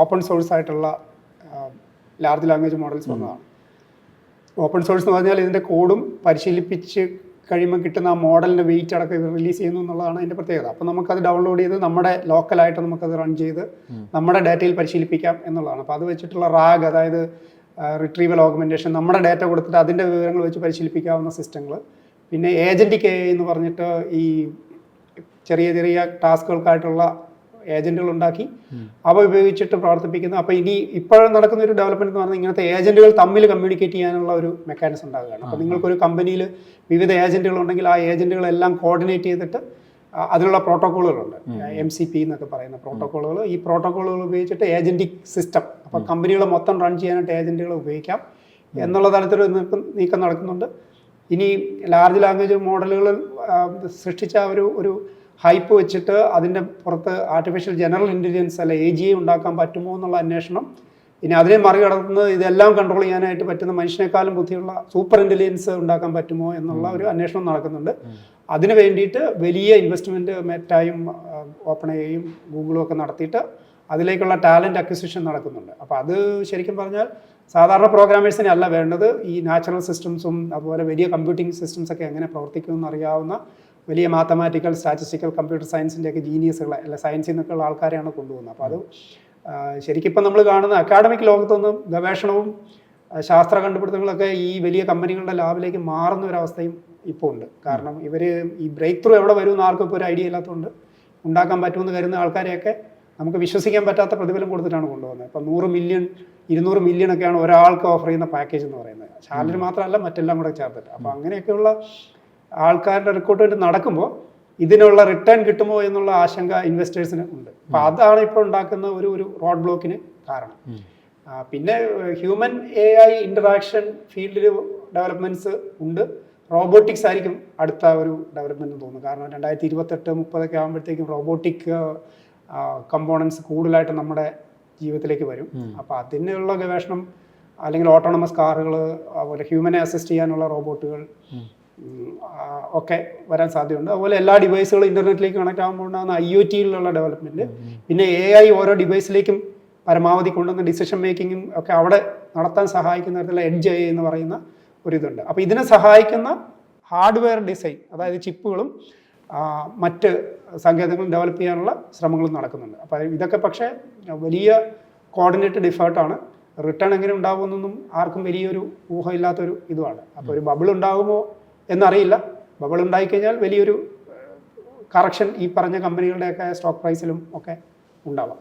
Open source ആയിട്ടുള്ള large language models വന്നതാണ്. Open source എന്ന് പറഞ്ഞാൽ ഇതിന്റെ കോഡും പരിശീലിപ്പിച്ച് കഴിയുമ്പോൾ കിട്ടുന്ന ആ മോഡലിന്റെ വെയിറ്റ് അടക്കം ഇത് റിലീസ് ചെയ്യുന്നു എന്നുള്ളതാണ് അതിന്റെ പ്രത്യേകത. അപ്പോൾ നമുക്കത് ഡൗൺലോഡ് ചെയ്ത് നമ്മുടെ ലോക്കലായിട്ട് നമുക്കത് റൺ ചെയ്ത് നമ്മുടെ ഡാറ്റയിൽ പരിശീലിപ്പിക്കാം എന്നുള്ളതാണ്. അപ്പോൾ അത് വെച്ചിട്ടുള്ള റാഗ് അതായത് റിട്രീവൽ ഓഗ്മെന്റേഷൻ നമ്മുടെ ഡാറ്റ കൊടുത്തിട്ട് അതിന്റെ വിവരങ്ങൾ വെച്ച് പരിശീലിപ്പിക്കാവുന്ന സിസ്റ്റങ്ങൾ പിന്നെ ഏജന്റിക് എ എന്ന് പറഞ്ഞിട്ട് ഈ ചെറിയ ചെറിയ ടാസ്കുകൾക്കായിട്ടുള്ള ഏജന്റുകൾ ഉണ്ടാക്കി അവ ഉപയോഗിച്ചിട്ട് പ്രവർത്തിപ്പിക്കുന്നു അപ്പോൾ ഇനി ഇപ്പോഴും നടക്കുന്ന ഒരു ഡെവലപ്മെന്റ് എന്ന് പറഞ്ഞാൽ ഇങ്ങനത്തെ ഏജന്റുകൾ തമ്മിൽ കമ്മ്യൂണിക്കേറ്റ് ചെയ്യാനുള്ള ഒരു മെക്കാനിസം ഉണ്ടാകുകയാണ് അപ്പോൾ നിങ്ങൾക്കൊരു കമ്പനിയിൽ വിവിധ ഏജന്റുകൾ ഉണ്ടെങ്കിൽ ആ ഏജന്റുകളെല്ലാം കോർഡിനേറ്റ് ചെയ്തിട്ട് അതിനുള്ള പ്രോട്ടോക്കോളുകളുണ്ട് എം സി പി എന്നൊക്കെ പറയുന്ന പ്രോട്ടോക്കോളുകൾ ഈ പ്രോട്ടോക്കോളുകൾ ഉപയോഗിച്ചിട്ട് ഏജന്റിക് സിസ്റ്റം അപ്പോൾ കമ്പനികൾ മൊത്തം റൺ ചെയ്യാനായിട്ട് ഏജന്റുകൾ ഉപയോഗിക്കാം എന്നുള്ള തരത്തിൽ നീക്കം നീക്കം നടക്കുന്നുണ്ട്. ഇനി ലാർജ് ലാംഗ്വേജ് മോഡലുകൾ സൃഷ്ടിച്ച ഒരു ഒരു ഹൈപ്പ് വെച്ചിട്ട് അതിന്റെ പുറത്ത് ആർട്ടിഫിഷ്യൽ ജനറൽ ഇന്റലിജൻസ് അല്ല എ ജി ഐ ഉണ്ടാക്കാൻ പറ്റുമോ എന്നുള്ള അന്വേഷണം. ഇനി അതിനെ മറികടന്ന് ഇതെല്ലാം കൺട്രോൾ ചെയ്യാനായിട്ട് പറ്റുന്ന മനുഷ്യനേക്കാളും ബുദ്ധിയുള്ള സൂപ്പർ ഇന്റലിജൻസ് ഉണ്ടാക്കാൻ പറ്റുമോ എന്നുള്ള ഒരു അന്വേഷണം നടക്കുന്നുണ്ട്. അതിന് വേണ്ടിയിട്ട് വലിയ ഇൻവെസ്റ്റ്മെന്റ് മെറ്റായും ഓപ്പൺ ഐയും ഗൂഗിളും ഒക്കെ നടത്തിയിട്ട് അതിലേക്കുള്ള ടാലന്റ് അക്വിസിഷൻ നടക്കുന്നുണ്ട്. അപ്പോൾ അത് ശരിക്കും പറഞ്ഞാൽ സാധാരണ പ്രോഗ്രാമേഴ്സിനെ അല്ല വേണ്ടത്. ഈ നാച്ചുറൽ സിസ്റ്റംസും അതുപോലെ വലിയ കമ്പ്യൂട്ടിംഗ് സിസ്റ്റംസ് ഒക്കെ എങ്ങനെ പ്രവർത്തിക്കുമെന്ന് അറിയാവുന്ന വലിയ മാത്തമാറ്റിക്കൽ സ്റ്റാറ്റിസ്റ്റിക്കൽ കമ്പ്യൂട്ടർ സയൻസിന്റെ ഒക്കെ ജീനിയസുകളെ അല്ല സയൻസിൽ നിന്നൊക്കെയുള്ള ആൾക്കാരെയാണ് കൊണ്ടുപോകുന്നത്. അപ്പോൾ അത് ശരിക്കും ഇപ്പം നമ്മൾ കാണുന്ന അക്കാഡമിക് ലോകത്തൊന്നും ഗവേഷണവും ശാസ്ത്ര കണ്ടുപിടുത്തങ്ങളൊക്കെ ഈ വലിയ കമ്പനികളുടെ ലാബിലേക്ക് മാറുന്ന ഒരവസ്ഥയും ഇപ്പോൾ ഉണ്ട്. കാരണം ഇവർ ഈ ബ്രേക്ക് ത്രൂ എവിടെ വരുമെന്ന് ആർക്കും ഇപ്പോൾ ഒരു ഐഡിയ ഇല്ലാത്തതുകൊണ്ട് ഉണ്ടാക്കാൻ പറ്റുമെന്ന് കരുതുന്ന ആൾക്കാരെയൊക്കെ നമുക്ക് വിശ്വസിക്കാൻ പറ്റാത്ത പ്രതിഫലം കൊടുത്തിട്ടാണ് കൊണ്ടുപോകുന്നത്. ഇപ്പം നൂറ് മില്യൺ ഇരുന്നൂറ് മില്യൺ ഒക്കെയാണ് ഒരാൾക്ക് ഓഫർ ചെയ്യുന്ന പാക്കേജ് എന്ന് പറയുന്നത്. സാലറി മാത്രമല്ല മറ്റെല്ലാം കൂടെ ചേർത്തിട്ട്. അപ്പോൾ അങ്ങനെയൊക്കെയുള്ള ആൾക്കാരുടെ റിക്രൂട്ട്മെന്റ് നടക്കുമ്പോൾ ഇതിനുള്ള റിട്ടേൺ കിട്ടുമോ എന്നുള്ള ആശങ്ക ഇൻവെസ്റ്റേഴ്സിന് ഉണ്ട്. അപ്പൊ അതാണ് ഇപ്പോൾ ഉണ്ടാക്കുന്ന ഒരു ഒരു റോഡ് ബ്ലോക്കിന് കാരണം പിന്നെ ഹ്യൂമൻ എ ഐ ഇന്ററാക്ഷൻ ഫീൽഡിൽ ഡെവലപ്മെന്റ്സ് ഉണ്ട്. റോബോട്ടിക്സ് ആയിരിക്കും അടുത്ത ഒരു ഡെവലപ്മെന്റ് തോന്നുന്നു. കാരണം രണ്ടായിരത്തി ഇരുപത്തെട്ട് മുപ്പതൊക്കെ ആകുമ്പോഴത്തേക്കും റോബോട്ടിക് കമ്പോണൻസ് കൂടുതലായിട്ട് നമ്മുടെ ജീവിതത്തിലേക്ക് വരും. അപ്പോൾ അതിനുള്ള ഗവേഷണം അല്ലെങ്കിൽ ഓട്ടോണമസ് കാറുകൾ അതുപോലെ ഹ്യൂമനെ അസിസ്റ്റ് ചെയ്യാനുള്ള റോബോട്ടുകൾ ഒക്കെ വരാൻ സാധ്യതയുണ്ട്. അതുപോലെ എല്ലാ ഡിവൈസുകളും ഇന്റർനെറ്റിലേക്ക് കണക്ട് ആകുമ്പോൾ ഉണ്ടാകുന്ന ഐ ഒ ടിയിലുള്ള ഡെവലപ്മെന്റ് പിന്നെ എ ഐ ഓരോ ഡിവൈസിലേക്കും പരമാവധി കൊണ്ടുവന്ന ഡിസിഷൻ മേക്കിങ്ങും ഒക്കെ അവിടെ നടത്താൻ സഹായിക്കുന്ന തരത്തിലുള്ള എഡ്ജ് ഐ എന്ന് പറയുന്ന ഒരു ഇതുണ്ട് അപ്പോൾ ഇതിനെ സഹായിക്കുന്ന ഹാർഡ്വെയർ ഡിസൈൻ അതായത് ചിപ്പുകളും മറ്റ് സങ്കേതങ്ങളും ഡെവലപ്പ് ചെയ്യാനുള്ള ശ്രമങ്ങളും നടക്കുന്നുണ്ട്. അപ്പോൾ ഇതൊക്കെ പക്ഷേ വലിയ കോർഡിനേറ്റഡ് ഡിഫേർട്ടാണ് റിട്ടേൺ എങ്ങനെ ഉണ്ടാകുമെന്നൊന്നും ആർക്കും വലിയൊരു ഊഹമില്ലാത്തൊരു ഇതുമാണ്. അപ്പോൾ ഒരു ബബിൾ ഉണ്ടാകുമോ? എന്നറിയില്ല. ബബിൾ ഉണ്ടായിക്കഴിഞ്ഞാൽ വലിയൊരു കറക്ഷൻ ഈ പറഞ്ഞ കമ്പനികളുടെയൊക്കെ സ്റ്റോക്ക് പ്രൈസിലും ഒക്കെ ഉണ്ടാവാം.